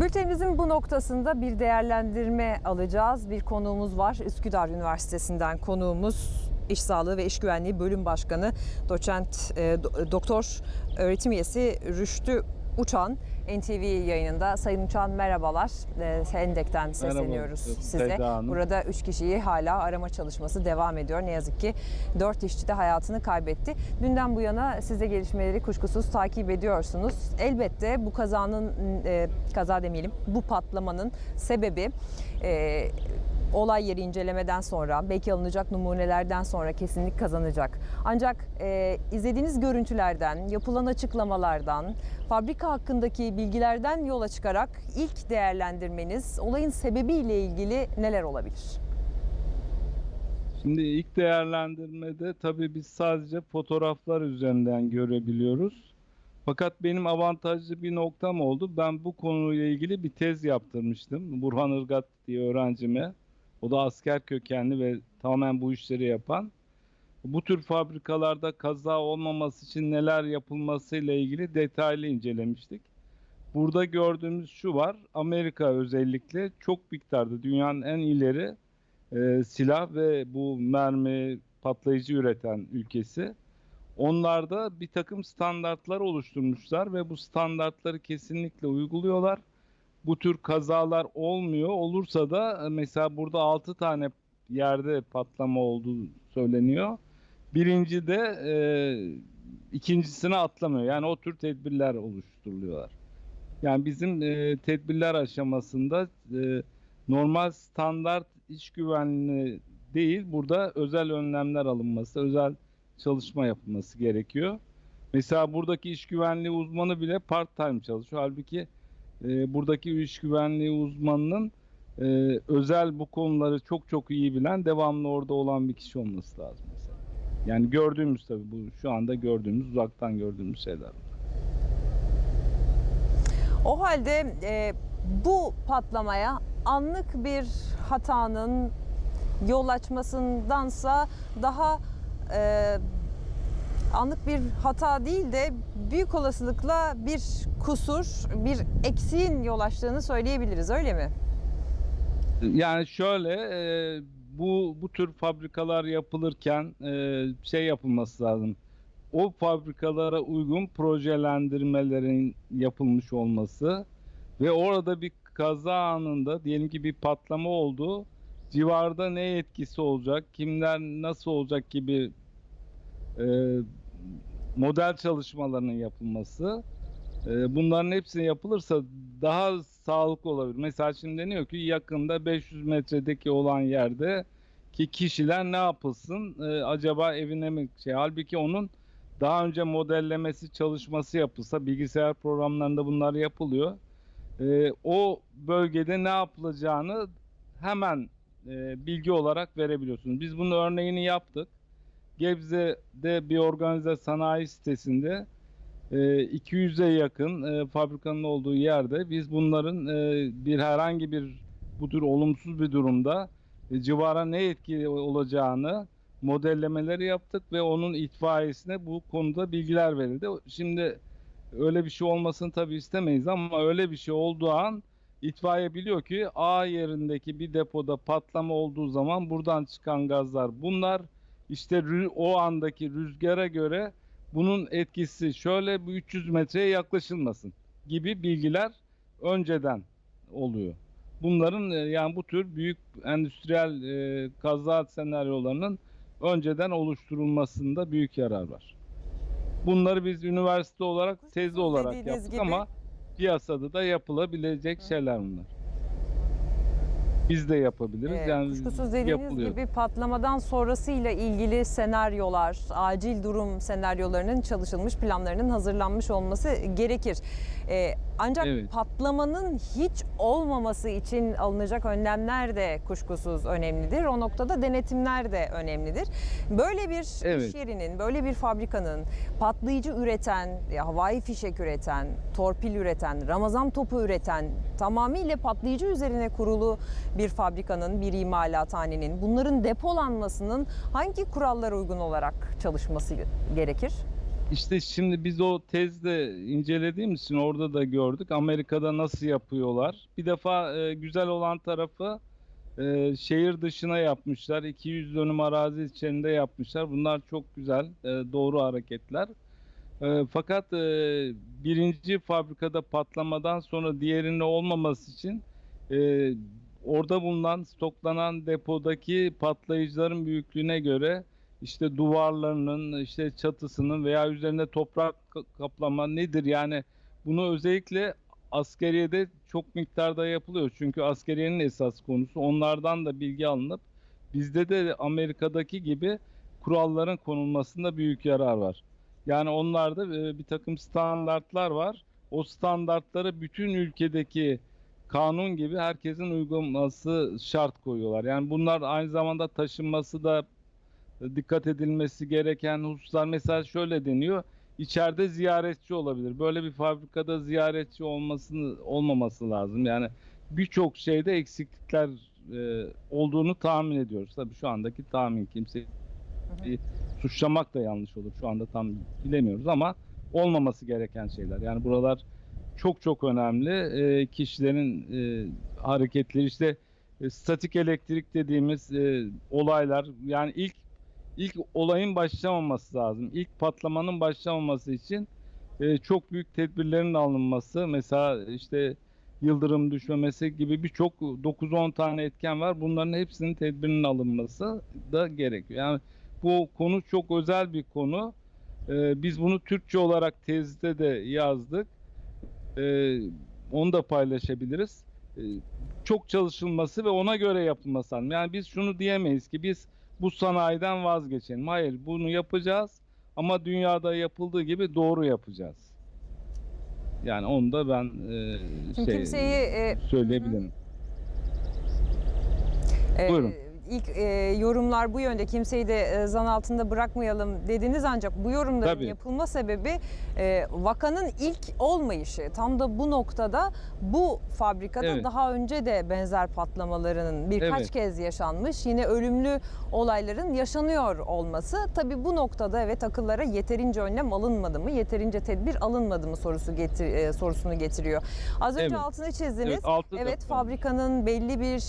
Bültenimizin bu noktasında bir değerlendirme alacağız. Bir konuğumuz var. Üsküdar Üniversitesi'nden konuğumuz İş Sağlığı ve İş Güvenliği Bölüm Başkanı Doçent e, Do- Doktor öğretim üyesi Rüştü Uçan NTV yayınında. Sayın Uçan merhabalar. E, Hendek'ten sesleniyoruz Seda size. Hanım. Burada 3 kişiyi hala arama çalışması devam ediyor. Ne yazık ki 4 işçi de hayatını kaybetti. Dünden bu yana siz de gelişmeleri kuşkusuz takip ediyorsunuz. Elbette bu kazanın e, kaza demeyelim bu patlamanın sebebi e, olay yeri incelemeden sonra belki alınacak numunelerden sonra kesinlik kazanacak. Ancak e, izlediğiniz görüntülerden, yapılan açıklamalardan, fabrika hakkındaki bilgilerden yola çıkarak ilk değerlendirmeniz olayın sebebiyle ilgili neler olabilir? Şimdi ilk değerlendirmede tabii biz sadece fotoğraflar üzerinden görebiliyoruz. Fakat benim avantajlı bir noktam oldu. Ben bu konuyla ilgili bir tez yaptırmıştım. Burhan Irgat diye öğrencime. O da asker kökenli ve tamamen bu işleri yapan. Bu tür fabrikalarda kaza olmaması için neler yapılmasıyla ilgili detaylı incelemiştik. Burada gördüğümüz şu var. Amerika özellikle çok miktarda dünyanın en ileri e, silah ve bu mermi patlayıcı üreten ülkesi. Onlarda bir takım standartlar oluşturmuşlar ve bu standartları kesinlikle uyguluyorlar. Bu tür kazalar olmuyor. Olursa da e, mesela burada 6 tane yerde patlama olduğu söyleniyor. Birinci de e, ikincisine atlamıyor. Yani o tür tedbirler oluşturuluyorlar. Yani bizim e, tedbirler aşamasında e, normal standart iş güvenliği değil, burada özel önlemler alınması, özel çalışma yapılması gerekiyor. Mesela buradaki iş güvenliği uzmanı bile part time çalışıyor. Halbuki e, buradaki iş güvenliği uzmanının e, özel bu konuları çok çok iyi bilen, devamlı orada olan bir kişi olması lazım mesela. Yani gördüğümüz tabii bu şu anda gördüğümüz, uzaktan gördüğümüz şeyler. O halde e, bu patlamaya anlık bir hatanın yol açmasındansa daha e, anlık bir hata değil de büyük olasılıkla bir kusur, bir eksiğin yol açtığını söyleyebiliriz öyle mi? Yani şöyle e, bu bu tür fabrikalar yapılırken e, şey yapılması lazım. O fabrikalara uygun projelendirmelerin yapılmış olması ve orada bir kaza anında diyelim ki bir patlama oldu. Civarda ne etkisi olacak, kimler nasıl olacak gibi e, model çalışmalarının yapılması. E, bunların hepsi yapılırsa daha sağlıklı olabilir. Mesela şimdi deniyor ki yakında 500 metredeki olan yerde ki kişiler ne yapılsın? E, acaba evine mi şey? Halbuki onun daha önce modellemesi çalışması yapılsa bilgisayar programlarında bunlar yapılıyor. E, o bölgede ne yapılacağını hemen e, bilgi olarak verebiliyorsunuz. Biz bunun örneğini yaptık. Gebze'de bir organize sanayi sitesinde e, 200'e yakın e, fabrikanın olduğu yerde biz bunların e, bir herhangi bir bu tür olumsuz bir durumda e, civara ne etki olacağını modellemeleri yaptık ve onun itfaiyesine bu konuda bilgiler verildi. Şimdi öyle bir şey olmasını tabii istemeyiz ama öyle bir şey olduğu an itfaiye biliyor ki A yerindeki bir depoda patlama olduğu zaman buradan çıkan gazlar bunlar işte o andaki rüzgara göre bunun etkisi şöyle bu 300 metreye yaklaşılmasın gibi bilgiler önceden oluyor. Bunların e, yani bu tür büyük endüstriyel e, kaza senaryolarının önceden oluşturulmasında büyük yarar var. Bunları biz üniversite olarak tezi olarak yaptık gibi- ama piyasada da yapılabilecek şeyler bunlar. Biz de yapabiliriz. Ee, yani kuşkusuz dediğiniz yapılıyor. gibi patlamadan sonrasıyla ilgili senaryolar, acil durum senaryolarının çalışılmış, planlarının hazırlanmış olması gerekir. Ee, ancak Evet. patlamanın hiç olmaması için alınacak önlemler de kuşkusuz önemlidir. O noktada denetimler de önemlidir. Böyle bir iş Evet. yerinin, böyle bir fabrikanın patlayıcı üreten, havai fişek üreten, torpil üreten, ramazan topu üreten, tamamıyla patlayıcı üzerine kurulu bir fabrikanın, bir imalathanenin bunların depolanmasının hangi kurallara uygun olarak çalışması gerekir? İşte şimdi biz o tezde incelediğimiz için orada da gördük. Amerika'da nasıl yapıyorlar. Bir defa e, güzel olan tarafı e, şehir dışına yapmışlar. 200 dönüm arazi içerisinde yapmışlar. Bunlar çok güzel, e, doğru hareketler. E, fakat e, birinci fabrikada patlamadan sonra diğerinin olmaması için e, orada bulunan stoklanan depodaki patlayıcıların büyüklüğüne göre işte duvarlarının, işte çatısının veya üzerinde toprak ka- kaplama nedir? Yani bunu özellikle askeriyede çok miktarda yapılıyor. Çünkü askeriyenin esas konusu. Onlardan da bilgi alınıp bizde de Amerika'daki gibi kuralların konulmasında büyük yarar var. Yani onlarda e, bir takım standartlar var. O standartları bütün ülkedeki kanun gibi herkesin uygulaması şart koyuyorlar. Yani bunlar aynı zamanda taşınması da dikkat edilmesi gereken hususlar mesela şöyle deniyor. İçeride ziyaretçi olabilir. Böyle bir fabrikada ziyaretçi olmasını olmaması lazım. Yani birçok şeyde eksiklikler e, olduğunu tahmin ediyoruz. Tabii şu andaki tahmin kimse suçlamak da yanlış olur. Şu anda tam bilemiyoruz ama olmaması gereken şeyler. Yani buralar çok çok önemli. E, kişilerin e, hareketleri işte e, statik elektrik dediğimiz e, olaylar yani ilk ilk olayın başlamaması lazım. İlk patlamanın başlamaması için e, çok büyük tedbirlerin alınması mesela işte yıldırım düşmemesi gibi birçok 9-10 tane etken var. Bunların hepsinin tedbirinin alınması da gerekiyor. Yani bu konu çok özel bir konu. E, biz bunu Türkçe olarak tezde de yazdık. E, onu da paylaşabiliriz. E, çok çalışılması ve ona göre yapılması lazım. Yani biz şunu diyemeyiz ki biz bu sanayiden vazgeçelim. Hayır, bunu yapacağız ama dünyada yapıldığı gibi doğru yapacağız. Yani onu da ben e, Şimdi şey, kimseyi e, söyleyebilirim. Ee, Buyurun. İlk e, yorumlar bu yönde kimseyi de e, zan altında bırakmayalım dediniz ancak bu yorumların Tabii. yapılma sebebi e, vakanın ilk olmayışı. Tam da bu noktada bu fabrikada Evet. daha önce de benzer patlamaların birkaç Evet. kez yaşanmış. Yine ölümlü olayların yaşanıyor olması. Tabii bu noktada evet akıllara yeterince önlem alınmadı mı, yeterince tedbir alınmadı mı sorusu getir, e, sorusunu getiriyor. Az önce Evet. altını çizdiniz. Evet, altı da fabrikanın belli bir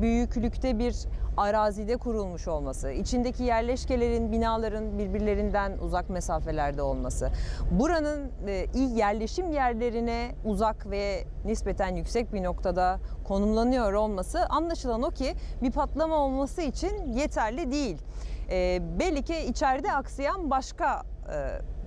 büyüklükte bir arazide kurulmuş olması, içindeki yerleşkelerin, binaların birbirlerinden uzak mesafelerde olması, buranın e, ilk yerleşim yerlerine uzak ve nispeten yüksek bir noktada konumlanıyor olması anlaşılan o ki bir patlama olması için yeterli değil. E, belli ki içeride aksayan başka e,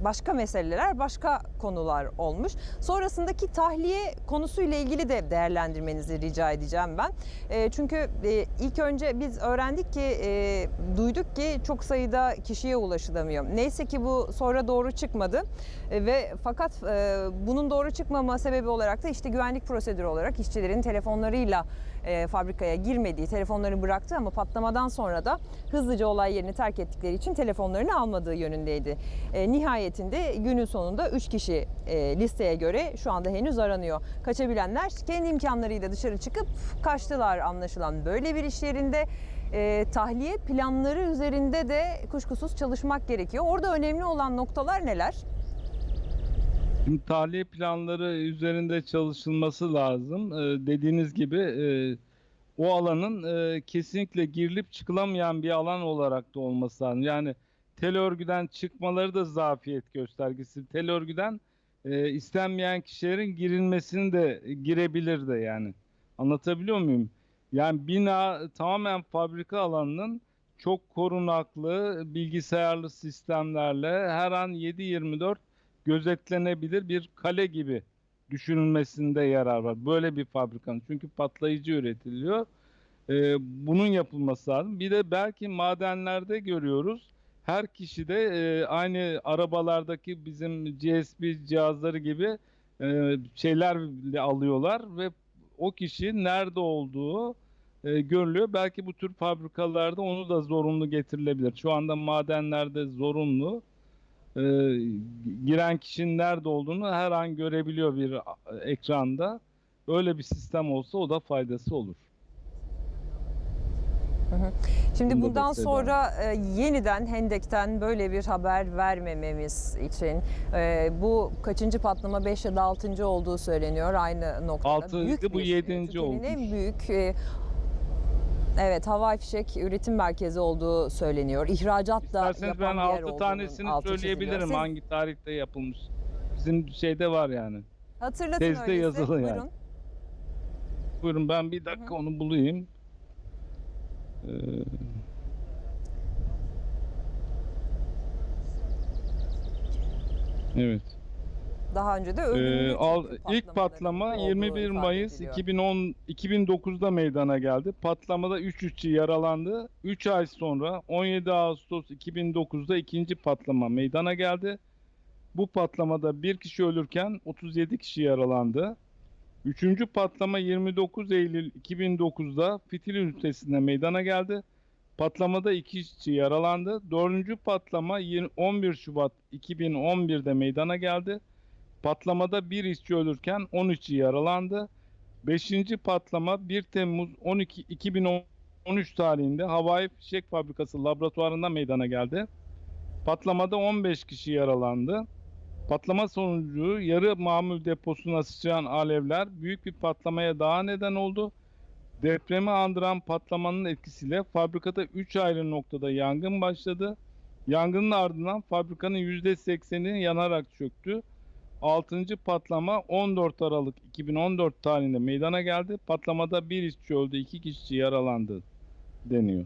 başka meseleler, başka konular olmuş. Sonrasındaki tahliye konusuyla ilgili de değerlendirmenizi rica edeceğim ben. E, çünkü e, ilk önce biz öğrendik ki, e, duyduk ki çok sayıda kişiye ulaşılamıyor. Neyse ki bu sonra doğru çıkmadı E, ve fakat e, bunun doğru çıkmama sebebi olarak da işte güvenlik prosedürü olarak işçilerin telefonlarıyla e, fabrikaya girmediği, telefonlarını bıraktı ama patlamadan sonra da hızlıca olay yerini terk ettikleri için telefonlarını almadığı yönündeydi. E, nihayetinde günün sonunda 3 kişi e, listeye göre şu anda henüz aranıyor. Kaçabilenler kendi imkanlarıyla dışarı çıkıp kaçtılar anlaşılan. Böyle bir iş yerinde e, tahliye planları üzerinde de kuşkusuz çalışmak gerekiyor. Orada önemli olan noktalar neler? Şimdi tahliye planları üzerinde çalışılması lazım. Ee, dediğiniz gibi e, o alanın e, kesinlikle girilip çıkılamayan bir alan olarak da olması lazım. Yani tel örgüden çıkmaları da zafiyet göstergesi. Tel örgüden e, istenmeyen kişilerin girilmesini de girebilir de yani. Anlatabiliyor muyum? Yani bina tamamen fabrika alanının çok korunaklı bilgisayarlı sistemlerle her an 7-24 gözetlenebilir bir kale gibi düşünülmesinde yarar var. Böyle bir fabrikanın. Çünkü patlayıcı üretiliyor. Ee, bunun yapılması lazım. Bir de belki madenlerde görüyoruz. Her kişi de e, aynı arabalardaki bizim GSP cihazları gibi e, şeylerle alıyorlar ve o kişi nerede olduğu e, görülüyor. Belki bu tür fabrikalarda onu da zorunlu getirilebilir. Şu anda madenlerde zorunlu e, giren kişinin nerede olduğunu her an görebiliyor bir ekranda. Öyle bir sistem olsa o da faydası olur. Şimdi Bunu da bundan sonra e, yeniden Hendek'ten böyle bir haber vermememiz için e, bu kaçıncı patlama 5 ya da 6. olduğu söyleniyor aynı noktada. Altıncı, bu bir, yedinci Türkiye'nin en büyük e, Evet, havai fişek üretim merkezi olduğu söyleniyor. İhracat da İsterseniz yapan ben bir yer 6 olduğunun tanesini söyleyebilirim çiziliyor. Siz hangi tarihte yapılmış. Bizim şeyde var yani. hatırlatın tezde öyleyse. yazılı yani. Buyurun. Buyurun ben bir dakika onu bulayım. Ee, Evet. Daha önce de Ee, ölümlü al, çünkü ilk patlama olduğu 21 ifade Mayıs ediliyor. 2010 2009'da meydana geldi. Patlamada 3 işçi yaralandı. 3 ay sonra 17 Ağustos 2009'da ikinci patlama meydana geldi. Bu patlamada bir kişi ölürken 37 kişi yaralandı. Üçüncü patlama 29 Eylül 2009'da fitil ünitesinde meydana geldi. Patlamada iki işçi yaralandı. Dördüncü patlama 20 11 Şubat 2011'de meydana geldi. Patlamada bir işçi ölürken 10 işçi yaralandı. Beşinci patlama 1 Temmuz 12 2013 tarihinde Havai Fişek Fabrikası laboratuvarında meydana geldi. Patlamada 15 kişi yaralandı. Patlama sonucu yarı mamul deposuna sıçrayan alevler büyük bir patlamaya daha neden oldu. Depremi andıran patlamanın etkisiyle fabrikada 3 ayrı noktada yangın başladı. Yangının ardından fabrikanın %80'i yanarak çöktü. 6. patlama 14 Aralık 2014 tarihinde meydana geldi. Patlamada bir işçi öldü, iki kişi yaralandı deniyor.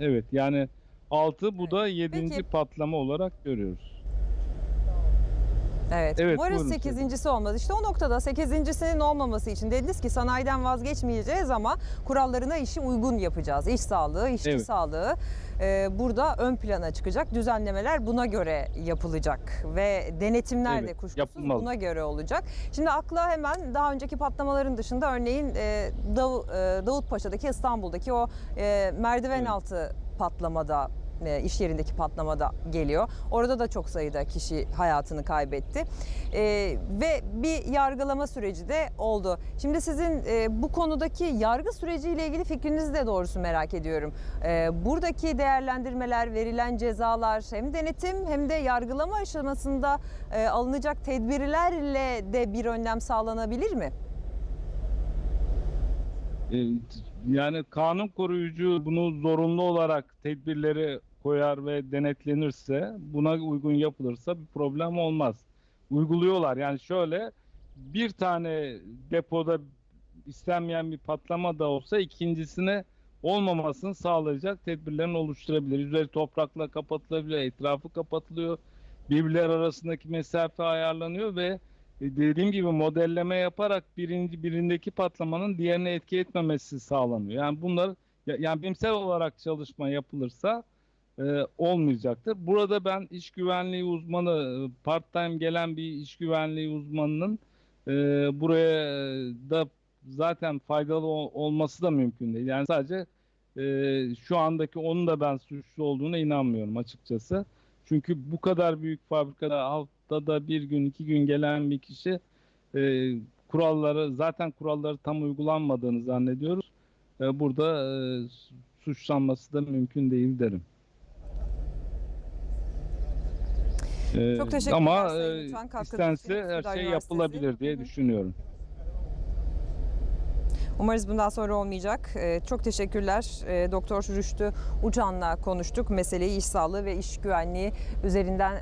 Evet yani 6 bu da 7. Peki. patlama olarak görüyoruz. Evet. Evet, Umarız sekizincisi olmaz. İşte o noktada sekizincisinin olmaması için dediniz ki sanayiden vazgeçmeyeceğiz ama kurallarına işi uygun yapacağız. İş sağlığı, işçi Evet. sağlığı e, burada ön plana çıkacak. Düzenlemeler buna göre yapılacak ve denetimler Evet, de kuşkusuz yapılmalı. buna göre olacak. Şimdi akla hemen daha önceki patlamaların dışında örneğin e, Dav, e, Davutpaşa'daki İstanbul'daki o e, merdiven Evet. altı patlamada e, iş yerindeki patlamada geliyor. Orada da çok sayıda kişi hayatını kaybetti. E, ve bir yargılama süreci de oldu. Şimdi sizin e, bu konudaki yargı süreciyle ilgili fikrinizi de doğrusu merak ediyorum. E, buradaki değerlendirmeler, verilen cezalar hem denetim hem de yargılama aşamasında e, alınacak tedbirlerle de bir önlem sağlanabilir mi? Ee, Yani kanun koruyucu bunu zorunlu olarak tedbirleri koyar ve denetlenirse, buna uygun yapılırsa bir problem olmaz. Uyguluyorlar. Yani şöyle bir tane depoda istenmeyen bir patlama da olsa ikincisine olmamasını sağlayacak tedbirlerini oluşturabilir. Üzeri toprakla kapatılabilir, etrafı kapatılıyor. Birbirler arasındaki mesafe ayarlanıyor ve dediğim gibi modelleme yaparak birinci birindeki patlamanın diğerine etki etmemesi sağlanıyor. Yani bunlar ya- yani bilimsel olarak çalışma yapılırsa e, olmayacaktır. Burada ben iş güvenliği uzmanı, e, part-time gelen bir iş güvenliği uzmanının e, buraya e, da zaten faydalı ol- olması da mümkün değil. Yani sadece e, şu andaki onun da ben suçlu olduğuna inanmıyorum açıkçası. Çünkü bu kadar büyük fabrikada haftada bir gün iki gün gelen bir kişi e, kuralları zaten kuralları tam uygulanmadığını zannediyoruz. E, burada e, suçlanması da mümkün değil derim. E, Çok teşekkürler Ama Sayın e, Lütfen. İstense her şey yapılabilir diye Hı hı. düşünüyorum. Umarız bundan sonra olmayacak. Ee, Çok teşekkürler. Ee, Doktor Rüştü Ucan'la konuştuk. Meseleyi iş sağlığı ve iş güvenliği üzerinden